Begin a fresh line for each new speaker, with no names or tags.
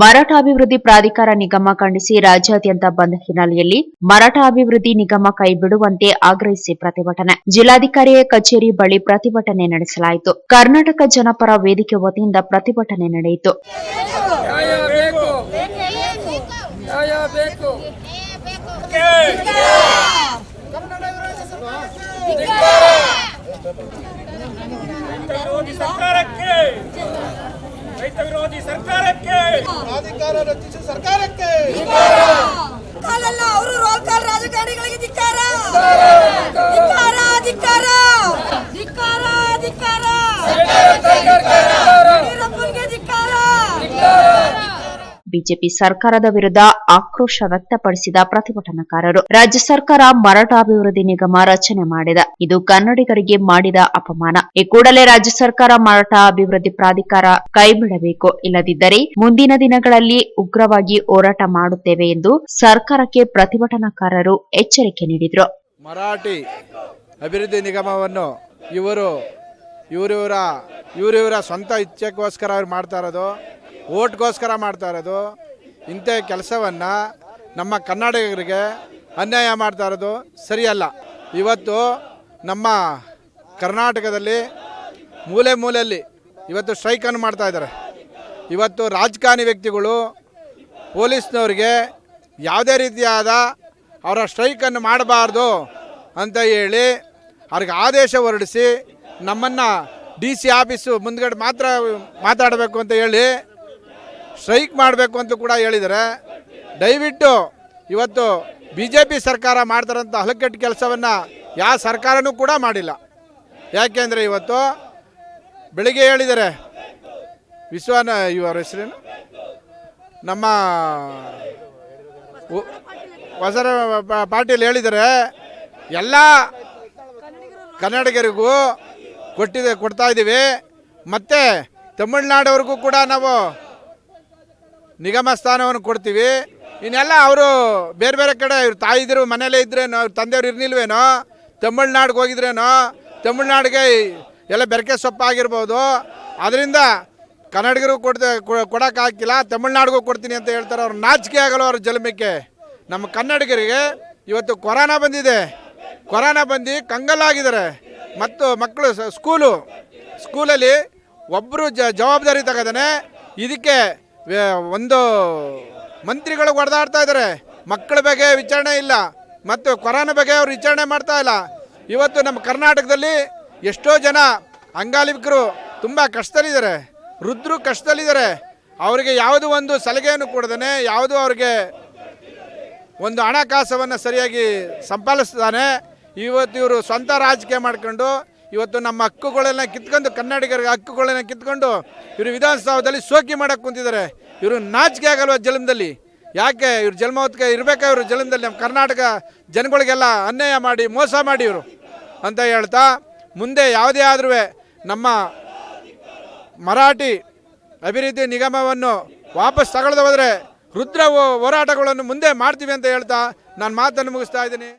ಮರಾಠ ಅಭಿವೃದ್ಧಿ ಪ್ರಾಧಿಕಾರ ನಿಗಮ ಖಂಡಿಸಿ ರಾಜ್ಯಾದ್ಯಂತ ಬಂದ್ ಹಿನ್ನೆಲೆಯಲ್ಲಿ ಮರಾಠ ಅಭಿವೃದ್ಧಿ ನಿಗಮ ಕೈಬಿಡುವಂತೆ ಆಗ್ರಹಿಸಿ ಪ್ರತಿಭಟನೆ. ಜಿಲ್ಲಾಧಿಕಾರಿಯ ಕಚೇರಿ ಬಳಿ ಪ್ರತಿಭಟನೆ ನಡೆಸಲಾಯಿತು. ಕರ್ನಾಟಕ ಜನಪರ ವೇದಿಕೆ ವತಿಯಿಂದ ಪ್ರತಿಭಟನೆ ನಡೆಯಿತು.
ಸರ್ಕಾರಕ್ಕೆ ರೈತ ವಿರೋಧಿ ಸರ್ಕಾರಕ್ಕೆ!
ಪ್ರಾಧಿಕಾರ ರಚಿಸಿ ಸರ್ಕಾರಕ್ಕೆ!
ಕಾಲಲ್ಲ ಅವರು ರೋಲ್ ಕಾಲ್ ರಾಜಕಾರಣಿಗಳಿಗೆ ಧಿಕ್ಕಾರ! ಧಿಕ್ಕಾರ ಧಿಕ್ಕಾರ ಧಿಕ್ಕಾರ ಧಿಕ್ಕಾರ ಯಡಿಯೂರಪ್ಪನಿಗೆ ಧಿಕ್ಕಾರ
ಬಿಜೆಪಿ ಸರ್ಕಾರದ ವಿರುದ್ಧ ಆಕ್ರೋಶ ವ್ಯಕ್ತಪಡಿಸಿದ ಪ್ರತಿಭಟನಾಕಾರರು. ರಾಜ್ಯ ಸರ್ಕಾರ ಮರಾಠ ಅಭಿವೃದ್ಧಿ ನಿಗಮ ರಚನೆ ಮಾಡಿದ. ಇದು ಕನ್ನಡಿಗರಿಗೆ ಮಾಡಿದ ಅಪಮಾನ. ಈ ಕೂಡಲೇ ರಾಜ್ಯ ಸರ್ಕಾರ ಮರಾಠ ಅಭಿವೃದ್ಧಿ ಪ್ರಾಧಿಕಾರ ಕೈಬಿಡಬೇಕು. ಇಲ್ಲದಿದ್ದರೆ ಮುಂದಿನ ದಿನಗಳಲ್ಲಿ ಉಗ್ರವಾಗಿ ಹೋರಾಟ ಮಾಡುತ್ತೇವೆ ಎಂದು ಸರ್ಕಾರಕ್ಕೆ ಪ್ರತಿಭಟನಾಕಾರರು ಎಚ್ಚರಿಕೆ ನೀಡಿದರು.
ಮರಾಠಿ ಅಭಿವೃದ್ಧಿ ನಿಗಮವನ್ನು ಇವರು, ಇವರಿವರ ಇವರಿವರ ಸ್ವಂತ ಇಚ್ಛೆಗೋಸ್ಕರ ಅವ್ರು ಮಾಡ್ತಾ ಇರೋದು. ಓಟ್ಗೋಸ್ಕರ ಮಾಡ್ತಾ ಇರೋದು. ಇಂಥ ಕೆಲಸವನ್ನು ನಮ್ಮ ಕನ್ನಡಿಗರಿಗೆ ಅನ್ಯಾಯ ಮಾಡ್ತಾ ಇರೋದು ಸರಿಯಲ್ಲ. ಇವತ್ತು ನಮ್ಮ ಕರ್ನಾಟಕದಲ್ಲಿ ಮೂಲೆ ಮೂಲೆಯಲ್ಲಿ ಇವತ್ತು ಸ್ಟ್ರೈಕನ್ನು ಮಾಡ್ತಾ ಇದ್ದಾರೆ. ಇವತ್ತು ರಾಜಕಾರಣಿ ವ್ಯಕ್ತಿಗಳು ಪೊಲೀಸ್ನವ್ರಿಗೆ ಯಾವುದೇ ರೀತಿಯಾದ ಅವರ ಸ್ಟ್ರೈಕನ್ನು ಮಾಡಬಾರ್ದು ಅಂತ ಹೇಳಿ ಅವ್ರಿಗೆ ಆದೇಶ ಹೊರಡಿಸಿ ನಮ್ಮನ್ನು ಡಿ ಸಿ ಆಫೀಸು ಮುಂದ್ಗಡೆ ಮಾತ್ರ ಮಾತಾಡಬೇಕು ಅಂತ ಹೇಳಿ ಸ್ಟ್ರೈಕ್ ಮಾಡಬೇಕು ಅಂತ ಕೂಡ ಹೇಳಿದರೆ, ದಯವಿಟ್ಟು ಇವತ್ತು ಬಿ ಜೆ ಪಿ ಸರ್ಕಾರ ಮಾಡ್ತಾರಂಥ ಹಲಕಟ್ಟು ಕೆಲಸವನ್ನು ಯಾವ ಸರ್ಕಾರನೂ ಕೂಡ ಮಾಡಿಲ್ಲ. ಯಾಕೆಂದರೆ ಇವತ್ತು ಬೆಳಿಗ್ಗೆ ಹೇಳಿದರೆ, ವಿಶ್ವನ, ಇವರ ಹೆಸರೇನು? ನಮ್ಮ ಪ- ಪಾಟೀಲ್ ಹೇಳಿದರೆ, ಎಲ್ಲ ಕನ್ನಡಿಗರಿಗೂ ಕೊಟ್ಟಿದೆ, ಕೊಡ್ತಾ ಇದ್ದೀವಿ. ಮತ್ತು ತಮಿಳ್ನಾಡವ್ರಿಗೂ ಕೂಡ ನಾವು ನಿಗಮ ಸ್ಥಾನವನ್ನು ಕೊಡ್ತೀವಿ. ಇನ್ನೆಲ್ಲ ಅವರು ಬೇರೆ ಬೇರೆ ಕಡೆ ಇವ್ರ ಇದ್ರು ಮನೇಲೇ ಇದ್ರೇನೋ ಅವ್ರ ತಂದೆಯವ್ರು ಇರ್ನಿಲ್ವೇನೋ ತಮಿಳ್ನಾಡಿಗೆ ಹೋಗಿದ್ರೇನೋ, ತಮಿಳ್ನಾಡಿಗೆ ಎಲ್ಲ ಬೆರಕೆ ಸೊಪ್ಪು ಆಗಿರ್ಬೋದು. ಅದರಿಂದ ಕನ್ನಡಿಗರು ಕೊಡ್ತ ಕೊಡೋಕ್ಕಾಗಿಲ್ಲ ತಮಿಳ್ನಾಡಿಗೂ ಕೊಡ್ತೀನಿ ಅಂತ ಹೇಳ್ತಾರೆ ಅವ್ರ. ನಾಚಿಕೆ ಆಗಲ್ಲ ಅವ್ರ ಜನ್ಮಕ್ಕೆ ನಮ್ಮ ಕನ್ನಡಿಗರಿಗೆ ಇವತ್ತು ಕೊರೋನಾ ಬಂದಿದೆ. ಕೊರೋನಾ ಬಂದು ಕಂಗಲ್ಲಾಗಿದ್ದಾರೆ ಮತ್ತು ಮಕ್ಕಳು ಸ್ಕೂಲು, ಸ್ಕೂಲಲ್ಲಿ ಒಬ್ಬರು ಜವಾಬ್ದಾರಿ ತಗೋದಾನೆ. ಇದಕ್ಕೆ ವೇ- ಒಂದು ಮಂತ್ರಿಗಳು ಹೊಡೆದಾಡ್ತಾ ಇದ್ದಾರೆ. ಮಕ್ಕಳ ಬಗ್ಗೆ ವಿಚಾರಣೆ ಇಲ್ಲ. ಮತ್ತು ಕೊರೋನಾ ಬಗ್ಗೆ ಅವರು ವಿಚಾರಣೆ ಮಾಡ್ತಾ ಇಲ್ಲ. ಇವತ್ತು ನಮ್ಮ ಕರ್ನಾಟಕದಲ್ಲಿ ಎಷ್ಟೋ ಜನ ಅಂಗಾಲಿಕರು ತುಂಬ ಕಷ್ಟದಲ್ಲಿದ್ದಾರೆ. ವೃದ್ಧರು ಕಷ್ಟದಲ್ಲಿದ್ದಾರೆ. ಅವರಿಗೆ ಯಾವುದೋ ಒಂದು ಸಲಹೆಯನ್ನು ಕೊಡದೇ ಯಾವುದು ಅವ್ರಿಗೆ ಒಂದು ಹಣಕಾಸವನ್ನು ಸರಿಯಾಗಿ ಸಂಪಾದಿಸ್ತಾನೆ. ಇವತ್ತು ಇವರು ಸ್ವಂತ ರಾಜಕೀಯ ಮಾಡ್ಕೊಂಡು ಇವತ್ತು ನಮ್ಮ ಹಕ್ಕುಗಳನ್ನ ಕಿತ್ಕೊಂಡು ಕನ್ನಡಿಗರಿಗೆ ಹಕ್ಕುಗಳನ್ನ ಕಿತ್ಕೊಂಡು ಇವರು ವಿಧಾನಸೌಧದಲ್ಲಿ ಸೋಕಿ ಮಾಡಕ್ಕೆ ಕುಂತಿದ್ದಾರೆ. ಇವರು ನಾಚಿಕೆ ಆಗಲ್ವ ಜಲಮದಲ್ಲಿ ಯಾಕೆ ಇವ್ರು ಜನ್ಮ ಹೊತ್ತಿಗೆ ಇರಬೇಕಾ ಇವರು ಜಲಮದಲ್ಲಿ ನಮ್ಮ ಕರ್ನಾಟಕ ಜನಗಳಿಗೆಲ್ಲ ಅನ್ಯಾಯ ಮಾಡಿ, ಮೋಸ ಮಾಡಿ ಇವರು ಅಂತ ಹೇಳ್ತಾ ಮುಂದೆ ಯಾವುದೇ ಆದ್ರೂ ನಮ್ಮ ಮರಾಠಿ ಅಭಿವೃದ್ಧಿ ನಿಗಮವನ್ನು ವಾಪಸ್ ತಗೊಳ್ದು ಹೋದರೆ ರುದ್ರ ಹೋರಾಟಗಳನ್ನು ಮುಂದೆ ಮಾಡ್ತೀವಿ ಅಂತ ಹೇಳ್ತಾ ನಾನು ಮಾತನ್ನು ಮುಗಿಸ್ತಾ ಇದ್ದೀನಿ.